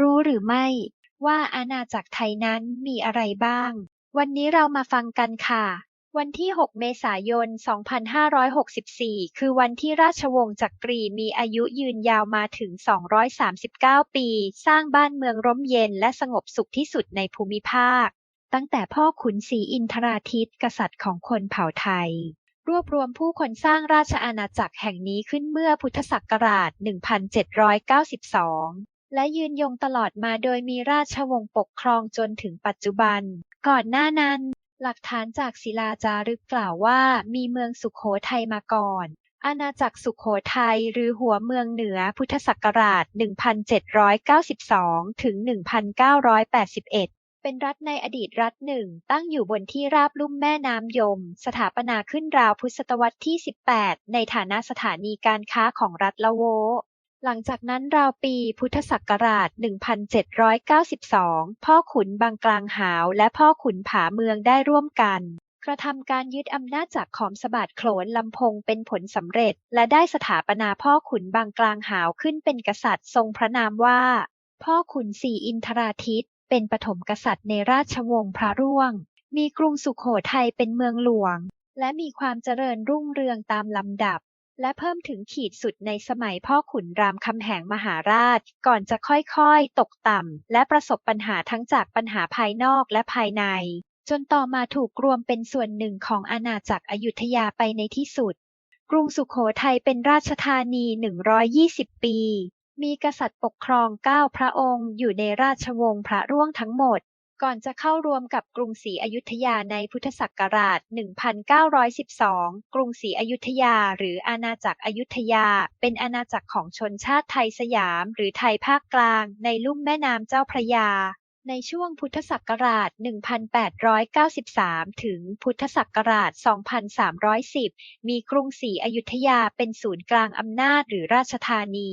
รู้หรือไม่ว่าอาณาจักรไทยนั้นมีอะไรบ้าง วันนี้เรามาฟังกันค่ะ วันที่ 6 เมษายน 2564 คือวันที่ราชวงศ์จักรีมีอายุยืนยาวมาถึง 239 ปี สร้างบ้านเมืองร่มเย็นและสงบสุขที่สุดในภูมิภาค ตั้งแต่พ่อขุนศรีอินทราทิตย์กษัตริย์ของคนเผ่าไทย รวบรวมผู้คนสร้างราชอาณาจักรแห่งนี้ขึ้นเมื่อพุทธศักราช 1792 และยืนยงตลอดมาโดยมีราชวงศ์ปกครองจนถึงปัจจุบัน ก่อนหน้านั้น หลักฐานจากศิลาจารึกกล่าวว่ามีเมืองสุขโขทัยมาก่อน อาณาจักรสุขโขทัยหรือหัวเมืองเหนือพุทธศักราช 1792 ถึง 1981เป็นรัฐในอดีตรัฐหนึ่งตั้งอยู่บนที่ราบลุ่มแม่น้ำยม สถาปนาขึ้นราวพุทธศตวรรษที่ 18 ในฐานะสถานีการค้าของรัฐละโว หลังจากนั้นราวปีพุทธศักราช 1792 พ่อขุนบางกลางหาวและพ่อขุนผาเมืองได้ร่วมกัน กระทำการยึดอำนาจจากขอมสะบาดโขลนลำพงเป็นผลสำเร็จ และได้สถาปนาพ่อขุนบางกลางหาวขึ้นเป็นกษัตริย์ทรงพระนามว่า พ่อขุนศรีอินทราทิตเป็นปฐมกษัตริย์ในราชวงศ์พระร่วง มีกรุงสุขโขทัยเป็นเมืองหลวง และมีความเจริญรุ่งเรืองตามลำดับ และเพิ่มถึงขีดสุดในสมัยพ่อขุนรามคำแหงมหาราช ก่อนจะค่อยๆ ตกต่ำ และประสบปัญหาทั้งจากปัญหาภายนอกและภายใน จนต่อมาถูกรวมเป็นส่วนหนึ่งของอาณาจักรอยุธยาไปในที่สุด กรุงสุขโขทัยเป็นราชธานี 120 ปี มีกษัตริย์ปกครอง 9 พระองค์ อยู่ในราชวงศ์พระร่วงทั้งหมด ก่อนจะเข้ารวมกับกรุงศรีอยุธยาในพุทธศักราช 1912 กรุงศรีอยุธยา หรืออาณาจักรอยุธยา เป็นอาณาจักรของชนชาติไทยสยาม หรือไทยภาคกลาง ในลุ่มแม่น้ำเจ้าพระยาในช่วงพุทธศักราช 1893 ถึงพุทธศักราช 2310 มีกรุงศรีอยุธยาเป็นศูนย์กลางอำนาจหรือราชธานี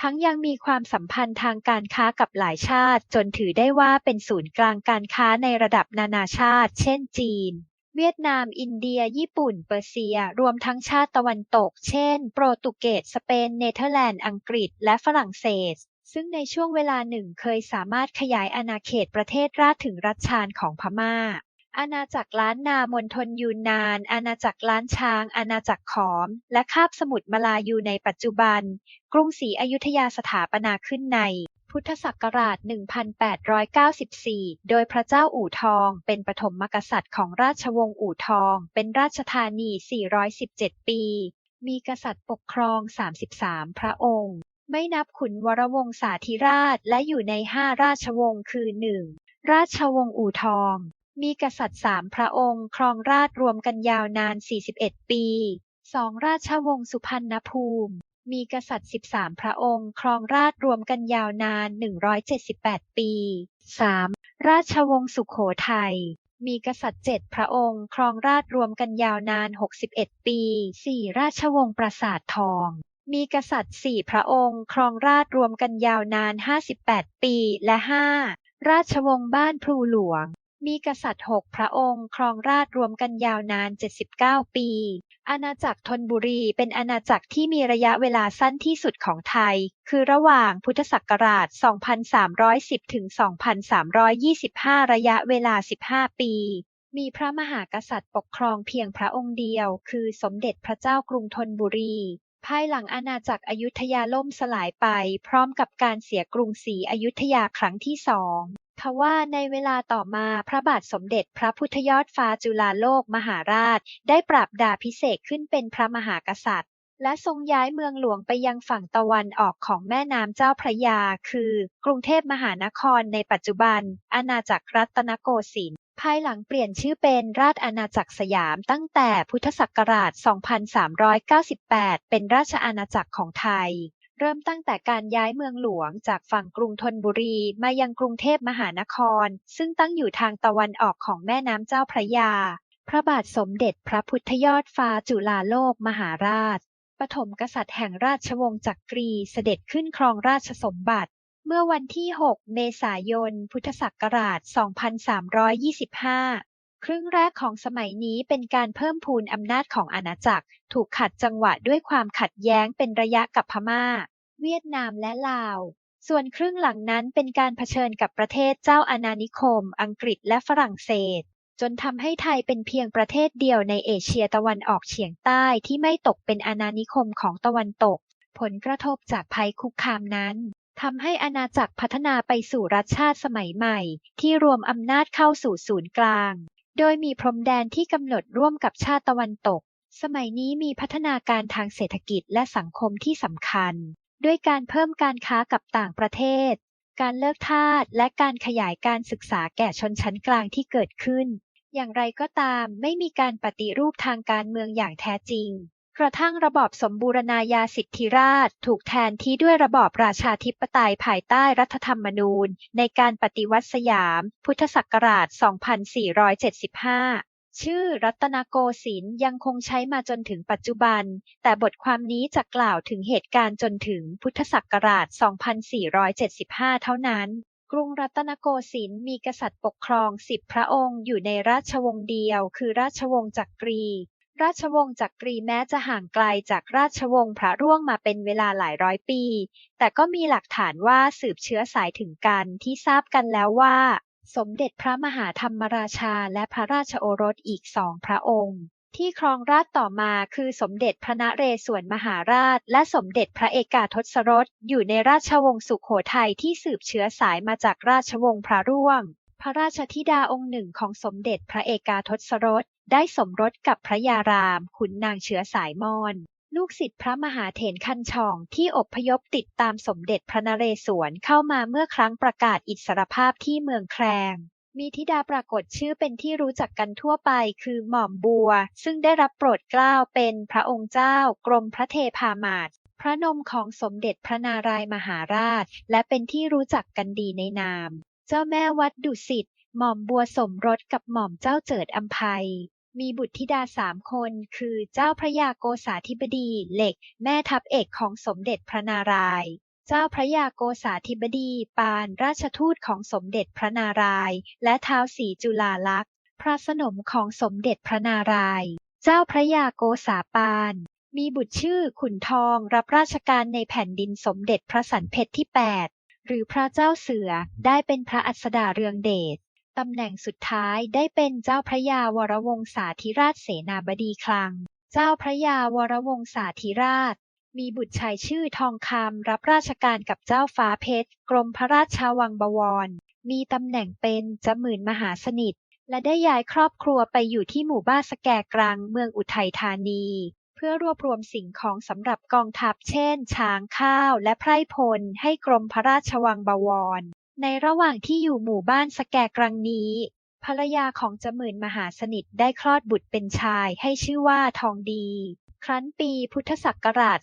ทั้งยังมีความสัมพันธ์ทางการค้ากับหลายชาติ จนถือได้ว่าเป็นศูนย์กลางการค้าในระดับนานาชาติ เช่น จีน เวียดนาม อินเดีย ญี่ปุ่น เปอร์เซีย รวมทั้งชาติตะวันตก เช่น โปรตุเกส สเปน เนเธอร์แลนด์ อังกฤษ และฝรั่งเศส ซึ่งในช่วงเวลาหนึ่งเคยสามารถขยายอาณาเขตประเทศราชถึงรัฐชานของพม่า อาณาจักรล้านนามณฑลยูนนาน อาณาจักรล้านช้าง อาณาจักรขอม และคาบสมุทรมาลายูในปัจจุบัน กรุงศรีอยุธยาสถาปนาขึ้นใน พุทธศักราช 1894 โดยพระเจ้าอู่ทอง เป็นปฐมมกษัตริย์ของราชวงศ์อู่ทอง เป็นราชธานี 417 ปี มีกษัตริย์ปกครอง 33 พระองค์ ไม่นับขุนวรวงศาธิราช และอยู่ในห้าราชวงศ์คือ 1. ราชวงศ์อู่ทอง มีกษัตริย์สามพระองค์ครองราชย์รวมกันยาวนาน 41 ปี 2. ราชวงศ์สุพรรณภูมิ มีกษัตริย์ 13 พระองค์ครองราชย์รวมกันยาวนาน 178 ปี 3. ราชวงศ์สุขโขทัย มีกษัตริย์7พระองค์ครองราชย์รวมกันยาวนาน 61 ปี 4. ราชวงศ์ปราสาททองมีกษัตริย์4พระองค์ ครองราชรวมกันยาวนาน 58 ปี และ 5. ราชวงศ์บ้านพลูหลวง มีกษัตริย์6พระองค์ครองราชรวมกันยาวนาน 79 ปี อาณาจักรธนบุรีเป็นอาณาจักรที่มีระยะเวลาสั้นที่สุดของไทย คือระหว่างพุทธศักราช 2310 ถึง 2325 ระยะเวลา 15 ปี มีพระมหากษัตริย์ปกครองเพียงพระองค์เดียว คือสมเด็จพระเจ้ากรุงธนบุรี ภายหลังอาณาจักรอยุธยาล่มสลายไป พร้อมกับการเสียกรุงศรีอยุธยาครั้งที่สอง ทว่าในเวลาต่อมาพระบาทสมเด็จพระพุทธยอดฟ้าจุฬาโลกมหาราช ได้ปรับดาพิเศษขึ้นเป็นพระมหากษัตริย์ และทรงย้ายเมืองหลวงไปยังฝั่งตะวันออกของแม่น้ำเจ้าพระยา คือ กรุงเทพมหานครในปัจจุบัน อาณาจักรรัตนโกสินทร์ภายหลังเปลี่ยนชื่อเป็นราชอาณาจักรสยามตั้งแต่พุทธศักราช 2398 เป็นราชอาณาจักรของไทย เริ่มตั้งแต่การย้ายเมืองหลวงจากฝั่งกรุงธนบุรีมายังกรุงเทพมหานคร ซึ่งตั้งอยู่ทางตะวันออกของแม่น้ำเจ้าพระยา พระบาทสมเด็จพระพุทธยอดฟ้าจุฬาโลกมหาราช ปฐมกษัตริย์แห่งราชวงศ์จักรีเสด็จขึ้นครองราชสมบัติ เมื่อวันที่ 6 เมษายน พุทธศักราช 2325ครึ่งแรกของสมัยนี้เป็นการเพิ่มพูนอำนาจของอาณาจักร ถูกขัดจังหวะด้วยความขัดแย้งเป็นระยะกับพม่า เวียดนามและลาว ส่วนครึ่งหลังนั้นเป็นการเผชิญกับประเทศเจ้าอาณานิคม อังกฤษและฝรั่งเศส จนทำให้ไทยเป็นเพียงประเทศเดียวในเอเชียตะวันออกเฉียงใต้ที่ไม่ตกเป็นอาณานิคมของตะวันตก ผลกระทบจากภัยคุกคามนั้นทำให้อาณาจักรพัฒนาไปสู่รัฐชาติสมัยใหม่ ที่รวมอำนาจเข้าสู่ศูนย์กลาง โดยมีพรมแดนที่กำหนดร่วมกับชาติตะวันตก สมัยนี้มีพัฒนาการทางเศรษฐกิจและสังคมที่สำคัญ ด้วยการเพิ่มการค้ากับต่างประเทศ การเลิกทาสและการขยายการศึกษาแก่ชนชั้นกลางที่เกิดขึ้น อย่างไรก็ตามไม่มีการปฏิรูปทางการเมืองอย่างแท้จริง กระทั่งระบอบสมบูรณาญาสิทธิราชถูกแทนที่ด้วยระบอบราชาธิปไตยภายใต้รัฐธรรมนูญ ในการปฏิวัติสยาม พุทธศักราช 2475 ชื่อรัตนโกสินทร์ยังคงใช้มาจนถึงปัจจุบัน แต่บทความนี้จะกล่าวถึงเหตุการณ์จนถึงพุทธศักราช 2475 เท่านั้น กรุงรัตนโกสินทร์มีกษัตริย์ปกครองสิบพระองค์อยู่ในราชวงศ์เดียว คือราชวงศ์จักรี ราชวงศ์จักรีแม้จะห่างไกลจากราชวงศ์พระร่วงมาเป็นเวลาหลายร้อยปี แต่ก็มีหลักฐานว่าสืบเชื้อสายถึงกันที่ทราบกันแล้วว่า สมเด็จพระมหาธรรมราชาและพระราชโอรสอีกสองพระองค์ ที่ครองราชต่อมาคือสมเด็จพระนเรศวรมหาราช และสมเด็จพระเอกาทศรสอยู่ในราชวงศ์สุขโขทัยที่สืบเชื้อสายมาจากราชวงศ์พระร่วง พระราชธิดาองค์หนึ่งของสมเด็จพระเอกาทศรสได้สมรสกับพระยารามขุนนางเชื้อสายมอญ ลูกศิษย์พระมหาเถรคันช่องที่อพยพติดตามสมเด็จพระนเรศวรเข้ามาเมื่อครั้งประกาศอิสรภาพที่เมืองแคลงมีธิดาปรากฏชื่อเป็นที่รู้จักกันทั่วไปคือหม่อมบัว ซึ่งได้รับโปรดเกล้าเป็นพระองค์เจ้ากรมพระเทพามาศพระนมของสมเด็จพระนารายมหาราช และเป็นที่รู้จักกันดีในนาม เจ้าแม่วัดดุสิตหม่อมบัวสมรสกับหม่อมเจ้าเจิดอัมภัย มีบุตรธิดาสามคน คือเจ้าพระยาโกษาธิบดีเหล็ก แม่ทัพเอกของสมเด็จพระนารายณ์เจ้าพระยาโกษาธิบดีปานราชทูตของสมเด็จพระนารายณ์และท้าวศรีจุฬาลักษณ์ พระสนมของสมเด็จพระนารายณ์เจ้าพระยาโกษาปาน มีบุตรชื่อขุนทองรับราชการในแผ่นดินสมเด็จพระสันเพชรที่ 8 หรือพระเจ้าเสือได้เป็นพระอัสดาเรืองเดช ตำแหน่งสุดท้ายได้เป็นเจ้าพระยาวรวงศาธิราชเสนาบดีคลัง เจ้าพระยาวรวงศาธิราช มีบุตรชายชื่อทองคำรับราชการกับเจ้าฟ้าเพชร กรมพระราชวังบวร มีตำแหน่งเป็นจหมื่นมหาสนิท และได้ย้ายครอบครัวไปอยู่ที่หมู่บ้านสแกกรังเมืองอุทัยธานี เพื่อรวบรวมสิ่งของสำหรับกองทัพเช่น ช้างข้าวและไพร่พลให้กรมพระราชวังบวร ในระหว่างที่อยู่หมู่บ้านสแกกรังนี้ ภรรยาของจมื่นมหาสนิทได้คลอดบุตรเป็นชายให้ชื่อว่าทองดี ครั้นปีพุทธศักราช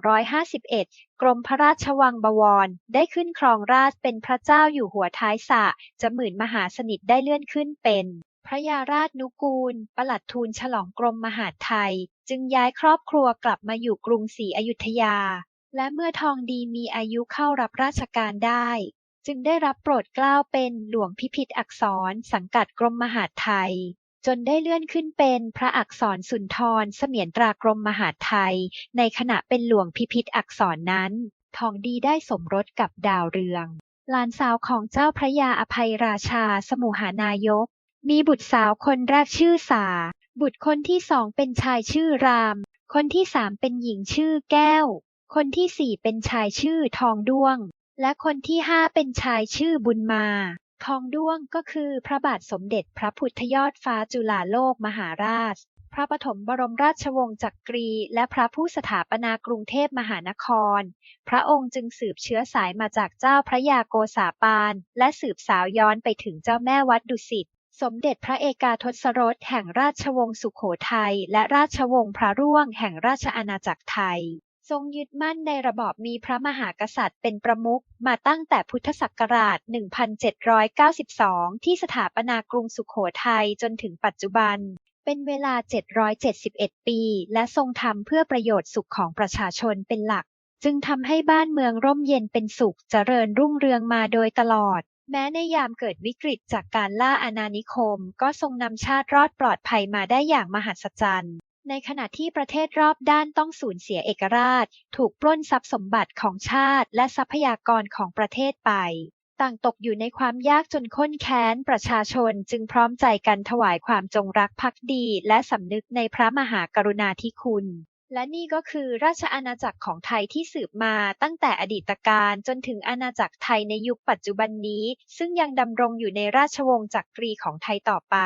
2251 กรมพระราชวังบวร ได้ขึ้นครองราชเป็นพระเจ้าอยู่หัวท้ายสระจมื่นมหาสนิทได้เลื่อนขึ้นเป็นพระยาราชนุกูล ปลัดทูลฉลองกรมมหาดไทย จึงย้ายครอบครัวกลับมาอยู่กรุงศรีอยุธยา และเมื่อทองดีมีอายุเข้ารับราชการได้ จึงได้รับโปรดเกล้าเป็นหลวงพิพิธอักษรสังกัดกรมมหาดไทย จนได้เลื่อนขึ้นเป็นพระอักษรสุนทรเสมียนตรากรมมหาดไทย ในขณะเป็นหลวงพิพิธอักษรนั้น ทองดีได้สมรสกับดาวเรืองหลานสาวของเจ้าพระยาอภัยราชาสมุหานายก มีบุตรสาวคนแรกชื่อสา บุตรคนที่สองเป็นชายชื่อราม คนที่สามเป็นหญิงชื่อแก้ว คนที่สี่เป็นชายชื่อทองด้วง และคนที่ห้าเป็นชายชื่อบุญมา ทองด้วงก็คือพระบาทสมเด็จพระพุทธยอดฟ้าจุฬาโลกมหาราช พระปฐมบรมราชวงศ์จักรี และพระผู้สถาปนากรุงเทพมหานคร พระองค์จึงสืบเชื้อสายมาจากเจ้าพระยาโกษาปาน และสืบสาวย้อนไปถึงเจ้าแม่วัดดุสิตสมเด็จพระเอกาทศรสแห่งราชวงศ์สุขโขทัยและราชวงศ์พระร่วงแห่งราชอาณาจักรไทย ทรงยึดมั่นในระบอบมีพระมหากษัตริย์เป็นประมุขมาตั้งแต่พุทธศักราช 1792 ที่สถาปนากรุงสุขโขทัยจนถึงปัจจุบัน เป็นเวลา 771 ปี และทรงทำเพื่อประโยชน์สุขของประชาชนเป็นหลัก จึงทำให้บ้านเมืองร่มเย็นเป็นสุขเจริญรุ่งเรืองมาโดยตลอด แม้ในยามเกิดวิกฤตจากการล่าอาณานิคม ก็ทรงนำชาติรอดปลอดภัยมาได้อย่างมหัศจรรย์ ในขณะที่ประเทศรอบด้านต้องสูญเสียเอกราช ถูกปล้นทรัพย์สมบัติของชาติ และทรัพยากรของประเทศไป ต่างตกอยู่ในความยากจนข้นแค้น ประชาชนจึงพร้อมใจกันถวายความจงรักภักดี และสำนึกในพระมหากรุณาธิคุณ และนี่ก็คือราชอาณาจักรของไทยที่สืบมาตั้งแต่อดีตการจนถึงอาณาจักรไทยในยุคปัจจุบันนี้ ซึ่งยังดำรงอยู่ในราชวงศ์จักรีของไทยต่อไป